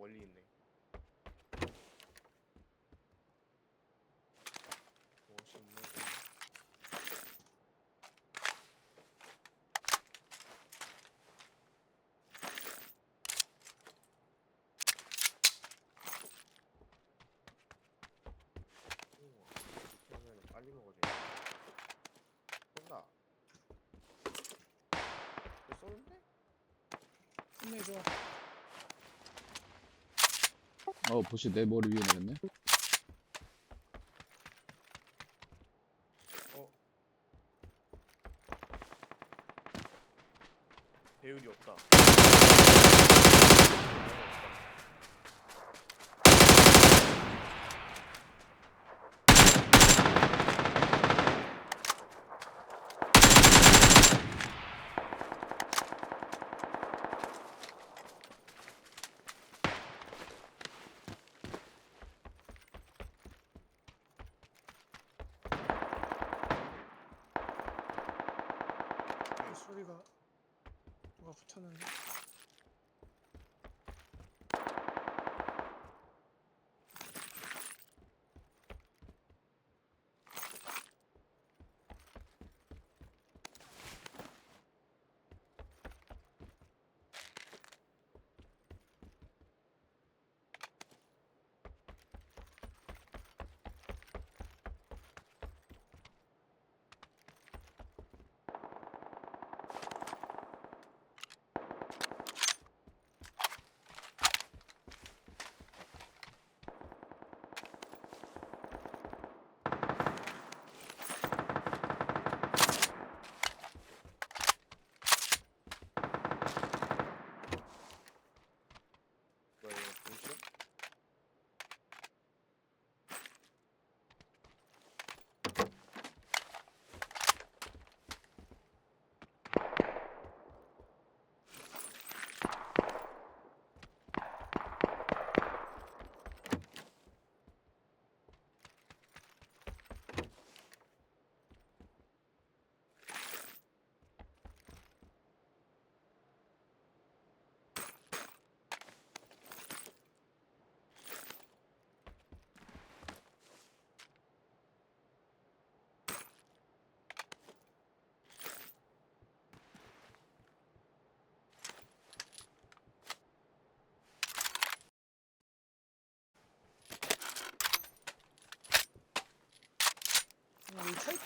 멀리 있네. 멋있네. 빨리 먹어져. 쏜다. 쏘는데? 힘내줘. 어 보시 내 머리 위에 내렸네 어? 배율이 없다. 그 소리가 누가 붙었는데. 뭐야 이거 보이시죠?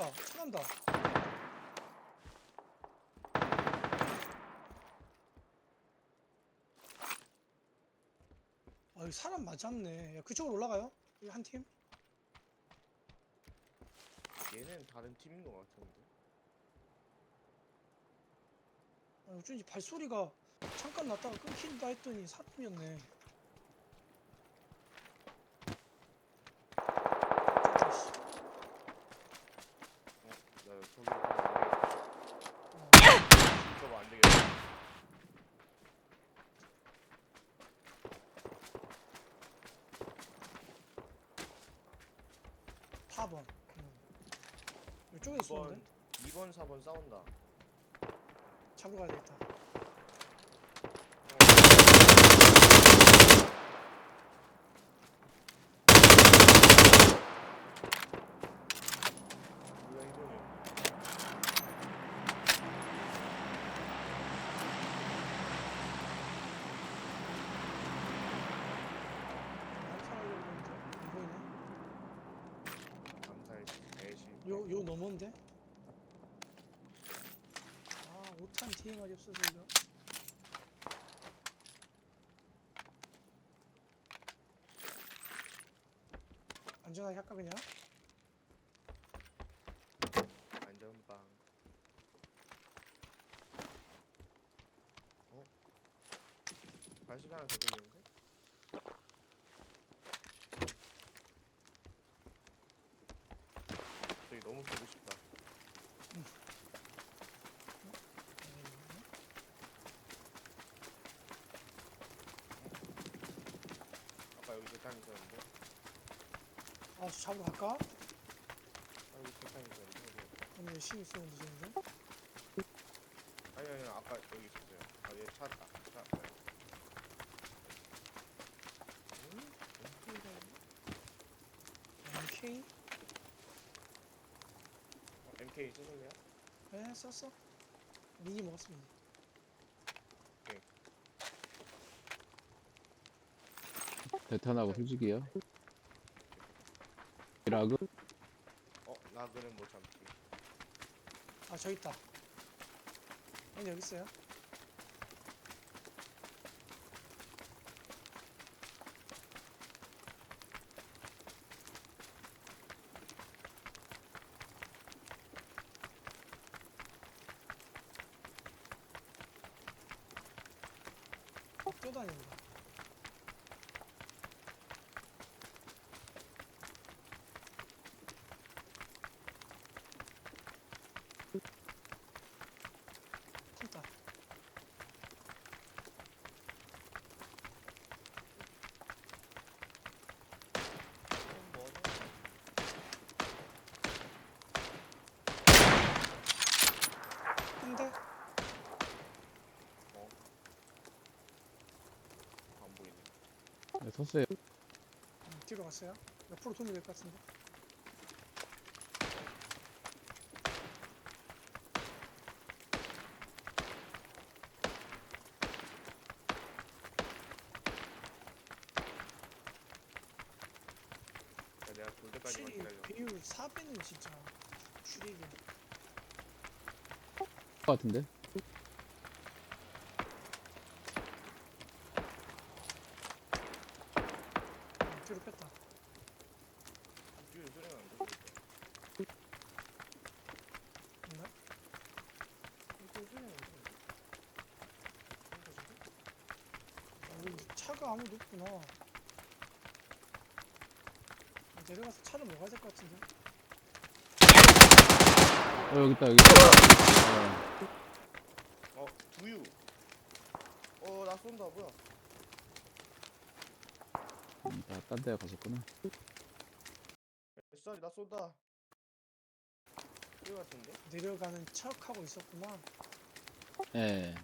차 간다. 아, 여기 사람 맞았네. 야, 그쪽으로 올라가요? 여기 한 팀? 얘는 다른 팀인 것 같은데. 아, 어쩐지 발소리가 잠깐 났다가 끊긴다 했더니 사람이었네. 저기, 씨. 어? 나 저기 가면 어. 저거 안 되겠다. 4번. 음. 이쪽에 2번, 있었는데? 2번, 4번 싸운다. 잡으러 가야 되겠다. 뭐야 이거는? 암살하려고 했는데 안 보이네. 감사의 대신. 요, 요 넘어인데? 아, 5탄 DMR이 없어서 이거. 안전하게 할까, 그냥? 안전빵. 어? 하나 더 들리는데? 저기 너무 보고 싶다. 아까 여기 대탄 있었는데? 아, 저 잡으러 갈까? 아 여기? 여기. 오늘 열심히 쓰는 무서운데? 아니 아니 아까 여기 있었어요. 아얘 찾았다. 찾았다. 음? MK? 어, MK 쓰실래요? 네, 썼어. 미니 먹었습니다. 대탄하고 휴직이요 라그 어 라그는 못 참지. 아, 저 있다. 아니, 여기 있어요. 쏘다닙니다. 큰다. 뭐 근데 안 보이네. 네, 섰어요. 음, 뒤로 갔어요. 옆으로 돌면 될 것 같은데. 야, 내가 돌 때까지만 추리 기다려. 배율 4배는 진짜 추리기. 것 같은데? 음, 뒤로 뺐다. 차가 아무도 없구나. 아, 내려가서 차를 먹어야 될 것 같은데. 어, 여기 있다, 여기 있다. 어, 어, 두유. 어, 나 쏜다. 뭐야? 음, 다딴데 가셨구나. 햇살이 나 쏜다. 두유 같은데? 내려가는 척 하고 있었구나. 예.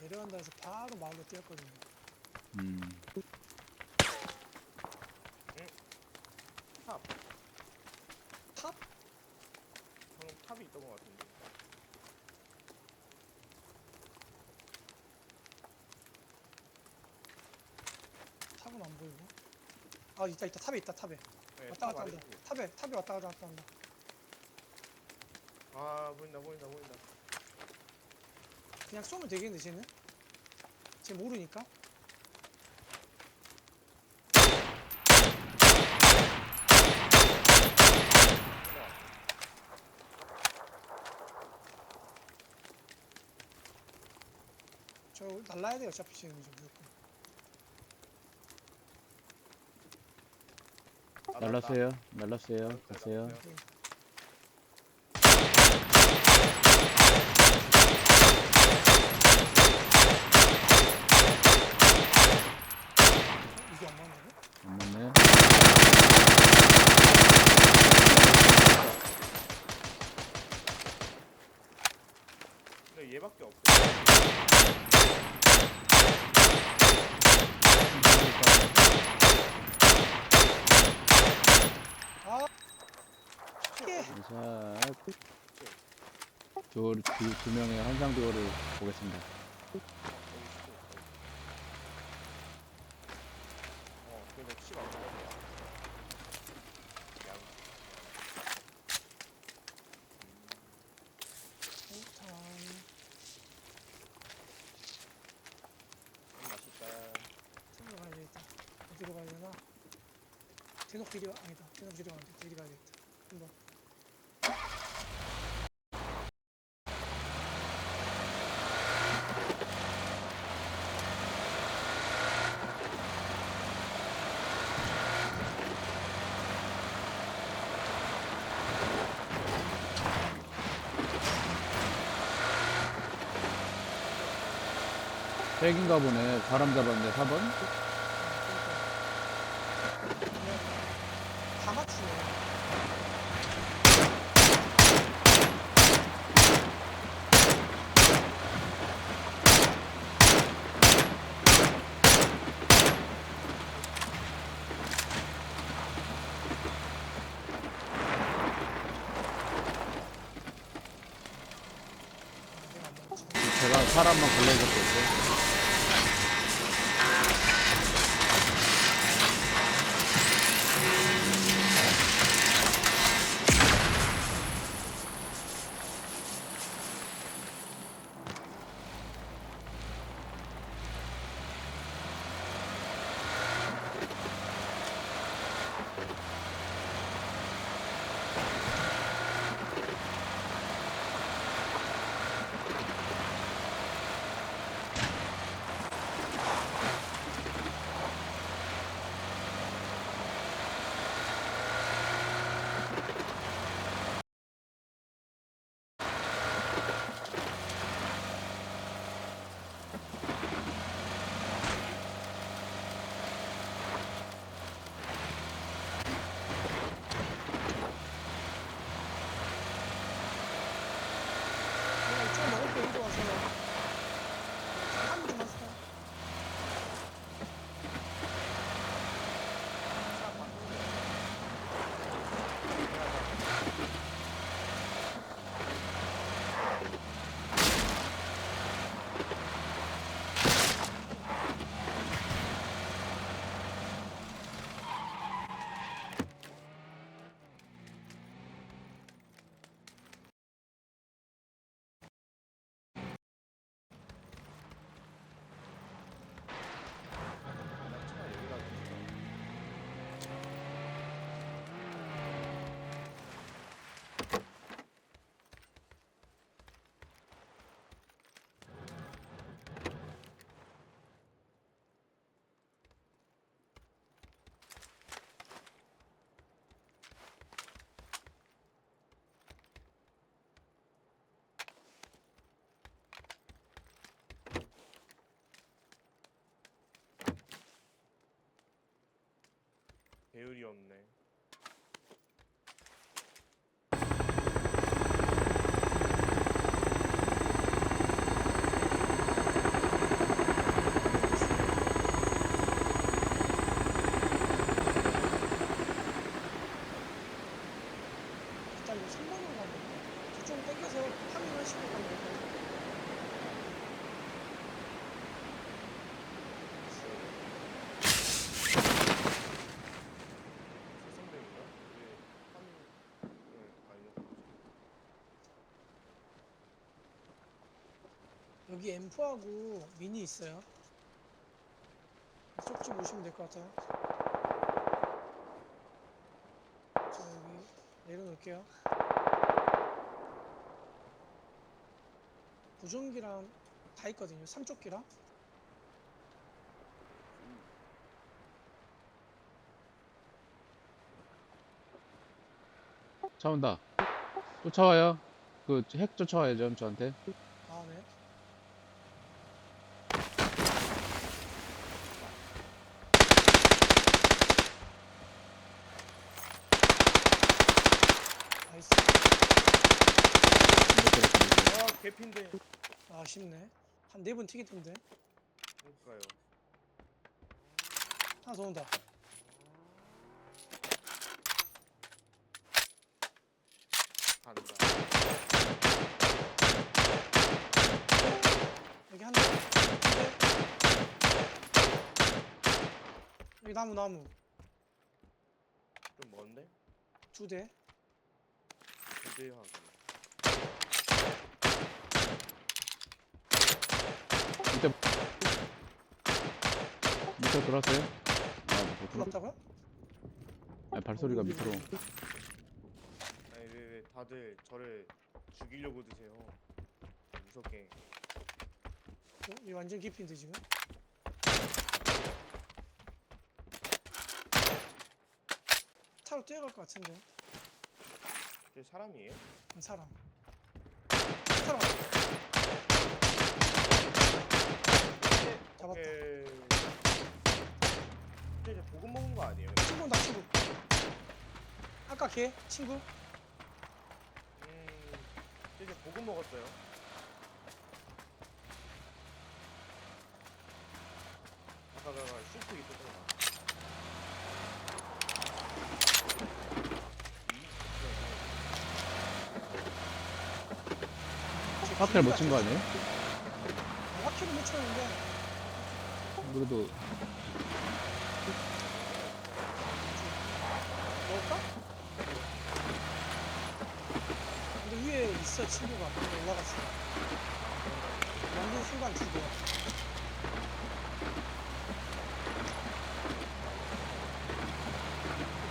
내려간다 해서 바로 마을로 뛰었거든요. 음. 탑. 탑? 방금 탑이 있던 것 같은데. 탑은 안 보이고. 아 있다 있다 탑에 있다 탑에. 네, 왔다 탑 갔다 아래 한다. 쪽에. 탑에 탑에 왔다 갔다 한다. 아, 보인다, 보인다, 보인다. 그냥 쏘면 되겠는데 쟤는? 쟤 모르니까. 하나. 저 날라야 돼요 어차피 쟤는 이제 무조건. 아, 날랐어요. 날랐어요. 갔어요. 날랐어요. 어? 이게 안 맞네. 안 맞네. 근데 얘밖에 없어. 아 이게 자, 두, 명의 환상 듀오를 보겠습니다. 어. 음. 찾으러 가야 되겠다. 어디로 가야 아니다. 대놓고 이리 가면 돼. 이리 가야겠다. 한번. 백인가 보네. 사람 잡았네, 4번? 다 맞추네. 아, 내가 안 맞추네. 제가 사람만 걸려있었고 있어요. 배율이 없네. 일단 이거 3번으로 가면 저쪽 땡겨서 확인하시고 가면 될것 같아요. 세성병인가? 왜 한... 네, 아니요. 여기 M4하고 미니 있어요. 이쪽 좀 오시면 될 것 같아요. 자, 여기 내려놓을게요. 보정기랑 다 있거든요. 삼쪽기랑. 차 온다. 쫓아와요. 그 핵 쫓아와야죠, 저한테. 아, 네. 나이스. 아, 개핀데. 아, 아쉽네. 한 네 번 튀기던데. 그러니까요. 하나 더 온다. 간다. 여기 한 대. 한 대. 여기 나무, 나무. 좀 먼데? 두 대. 부대하고. 밑에 밑에 들어왔어요? 아, 못 들어. 불렀다고요? 아, 발소리가 밑으로. 아니 왜, 왜 다들 저를 죽이려고 드세요? 무섭게. 어? 이 완전 깊인데 지금? 차로 뛰어갈 것 같은데 저 사람이에요? 한 사람 사람 오케이. 근데 이제 보급 먹은 거 아니에요? 친구 온다 친구 아까 걔 친구 음, 저 이제 보급 먹었어요. 아까 내가 슈프 있었던 거. 하필 못친 거 아니에요? 확실히 못 쳤는데 그래도 먹을까? 근데 위에 있어 친구가. 올라갔어. 완전 순간 죽어.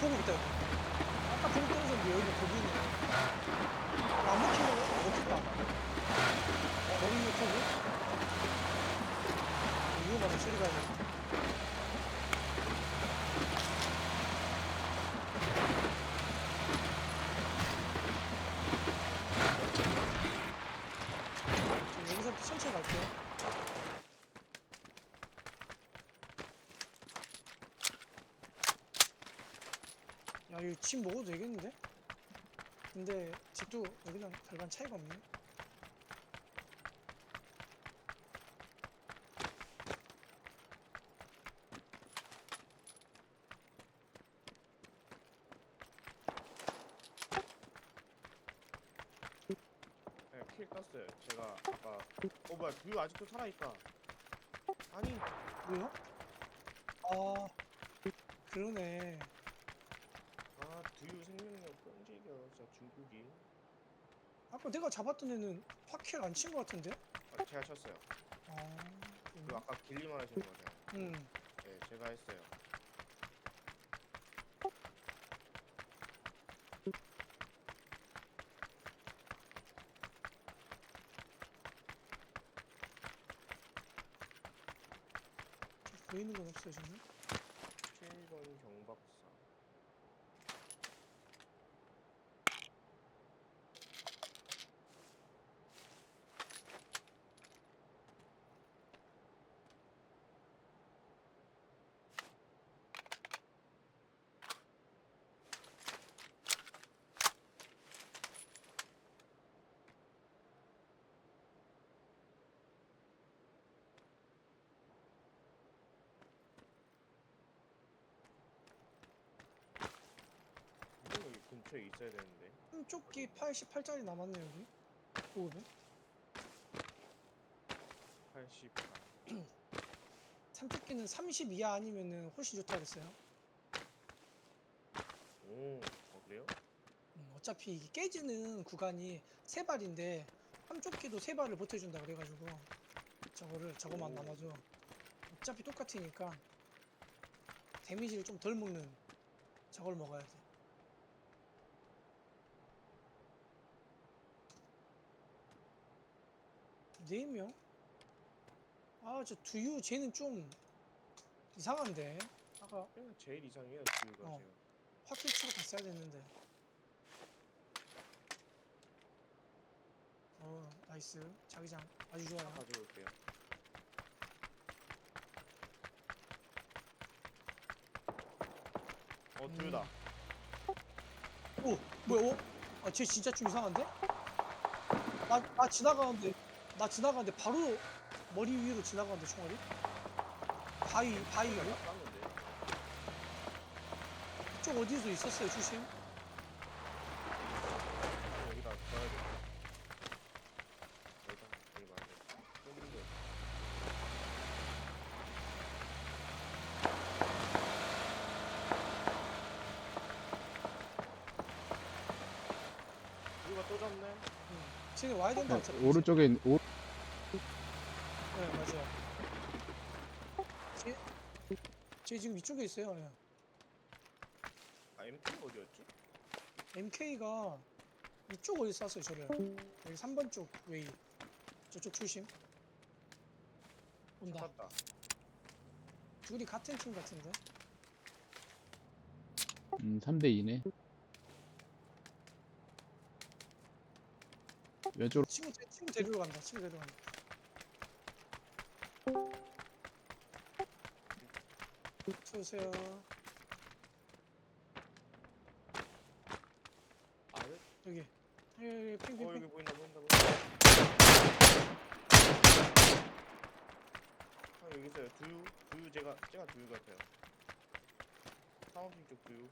보고 있다. 여기. 아까 보고 떨어졌는데 여기가 거기 있네. 안 먹히면 먹힐까 어, 거기 있는 거고 소리가 나네 저 여기서 천천히 갈게요. 야, 이거 집 먹어도 되겠는데? 근데 집도 여기랑 별반 차이가 없네. 킬 떴어요. 제가 아까 두유 아직도 살아있다. 아니 뭐야? 아 그러네. 아 두유 생명력 끈질겨 진짜 중국이. 아까 내가 잡았던 애는 파킬 안 친 것 같은데? 아, 제가 쳤어요. 아, 그 아까 길리만 하신 거죠? 음. 네 제가 했어요. 보이는 건 없어요 저는. 7번 경박사. 이거 여기 근처에 있어야 되는데. 한쪽기 88짜리 남았네 여기. 보급에. 88. 삼쪽기는 30 이하 아니면은 훨씬 좋다 그랬어요. 오, 어, 그래요? 음, 어차피 이게 깨지는 구간이 세 발인데 삼쪽기도 세 발을 버텨준다 그래가지고 저거를 저거만 오. 남아도 어차피 똑같으니까 데미지를 좀 덜 먹는 저걸 먹어야 돼. 네 명? 아, 저 두유 쟤는 좀 이상한데. 아까 그냥 제일 이상해요, 두유가 어. 제가. 확실히 치고 갔어야 됐는데. 어, 나이스. 자기장 아주 좋아요. 가져올게요. 어, 음. 두유다. 오, 뭐야? 어? 아, 쟤 진짜 좀 이상한데? 나, 나 지나가는데, 나 지나가는데 바로 머리 위로 지나가는데 총알이? 바위, 바위로? 깠는데. 쪽 어디서 있었어요, 조심. 여기다 둬야 돼. 여기다, 여기. 여기 또 잡네. 응. 쟤네 와야 된다. 어, 어차피. 오른쪽에 있는- 오, 네, 맞아요. 쟤, 이쪽에 있어요. 예. 아, MT 어디였지? MK가 이쪽 어디 쐈어요 저를 여기 3번 쪽 웨이 저쪽 조심 온다 찾았다. 둘이 같은 팀 같은데 음, 3대 2네. 왼쪽으로 친구 데- 친구 데리러 간다 친구 데리러 간다 쏘세요 아, 여기, 여기 여기 어, 핑핑핑 여기 보인다, 보인다, 보인다. 아, 여기 있어요. 두유, 두유 제가, 제가 두유 같아요. 사원핑 쪽 두유.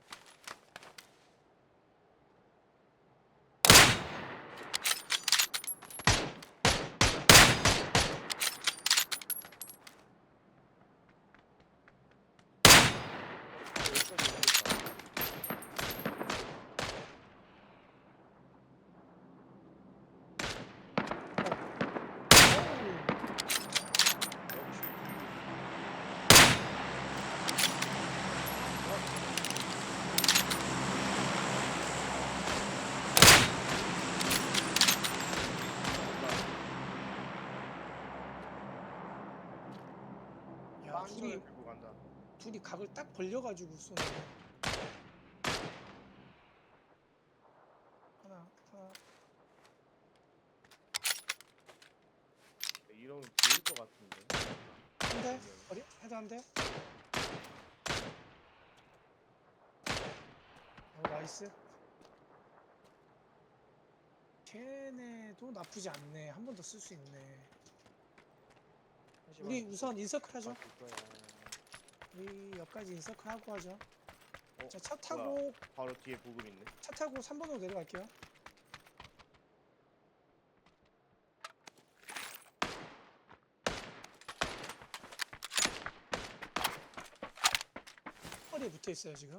여기까지 오겠다. 역시 야 빵천을 둘이 들고 간다. 둘이 각을 딱 벌려가지고 쏘네 하나 하나. 이러면 보일 것 같은데. 한 대? 어리? 헤드 한 대? 어 나이스. 걔네도 나쁘지 않네. 한 번 더 쓸 수 있네 우리 우선 인서클 하죠. 우리 옆까지 인서클 하고 하죠. 어, 자, 차 타고 뭐야. 바로 뒤에 보급 있네. 차 타고 3번으로 내려갈게요. 허리에 붙어 있어요 지금.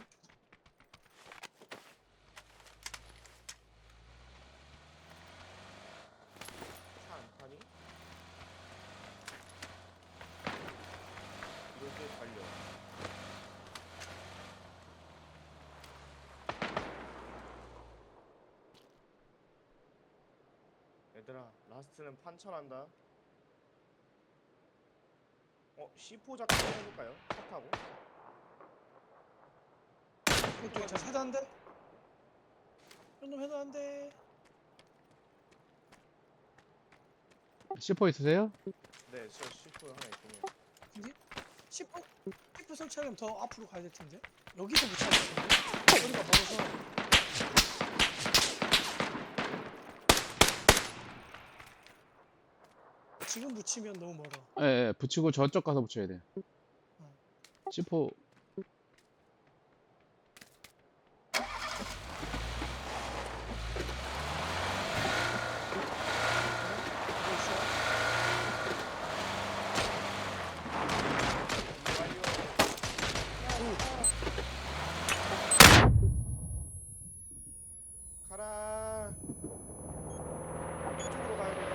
얘들아, 라스트는 판천한다. 어, C4 작전 해볼까요? 차 타고? 해도 안 돼? 이놈 해도 안 돼. C4 있으세요? 네, 저 C4 하나 있군요. 근데 10분 10분 설치하면 더 앞으로 가야 될 텐데. 여기서 붙여야 될 텐데. 거리가 멀어서. 지금 붙이면 너무 멀어. 예, 예, 붙이고 저쪽 가서 붙여야 돼. C4 이거 있어. 가라. 이쪽으로 가야 돼요.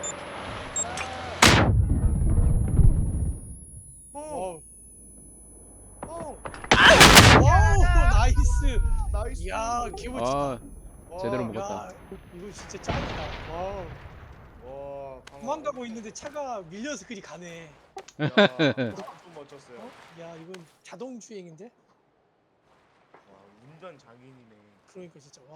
가라. 뽕! 와우. 뽕! 와우 나이스. 나이스. 이야 기분. 아 와, 제대로 야, 먹었다. 야 이거 진짜 짱이다. 와우. 와, 방어. 도망 가고 있는데 차가 밀려서 그리 가네. 야, 좀 멋졌어요. 어? 야 이건 자동 주행인데? 와, 운전 장인이네. 그러니까 진짜 와.